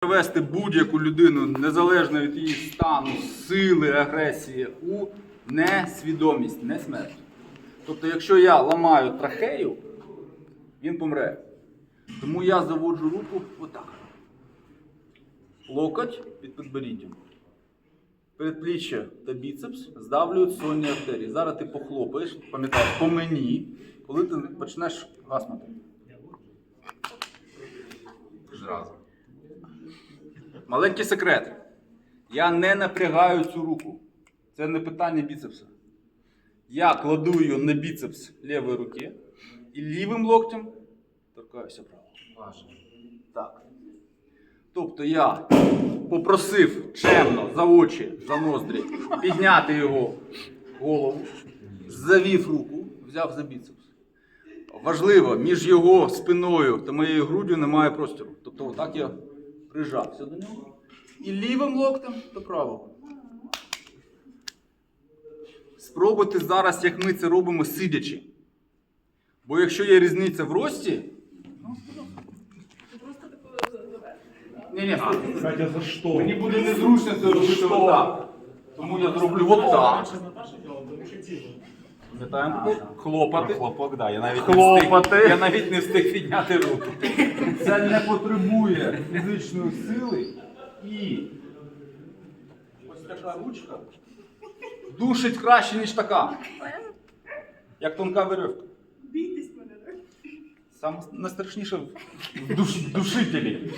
Привести будь-яку людину, незалежно від її стану, сили, агресії, у несвідомість, не смерть. Тобто, якщо я ламаю трахею, він помре. Тому я заводжу руку отак. Локоть під підборіддям. Передпліччя та біцепс здавлюють сонні артерії. Зараз ти похлопаєш, пам'ятаєш, по мені, коли ти почнеш гаснути. Зразу. Маленький секрет. Я не напрягаю цю руку. Це не питання біцепса. Я кладу її на біцепс лівої руки і лівим локтем торкаюся правого. Так. Тобто я попросив чемно за очі, за ноздрі підняти його голову, завів руку, взяв за біцепс. Важливо, між його спиною та моєю груддю немає простору. Тобто отак я прижався до нього. І лівим локтем до правого. Спробуйте зараз, як ми це робимо, сидячи. Бо якщо є різниця в рості. Ні, ні, Катя, за что? Мені буде незручно це робити отак. Тому я зроблю отак. Пам'ятаємо? Хлопати. Хлопок, да. Я навіть Хлопати. не встиг, я навіть не встиг підняти руку. Це не потребує фізичної сили і ось така ручка душить краще, ніж така. Як тонка веревка. Бійтесь мене. Саме найстрашніше в душ, душителі.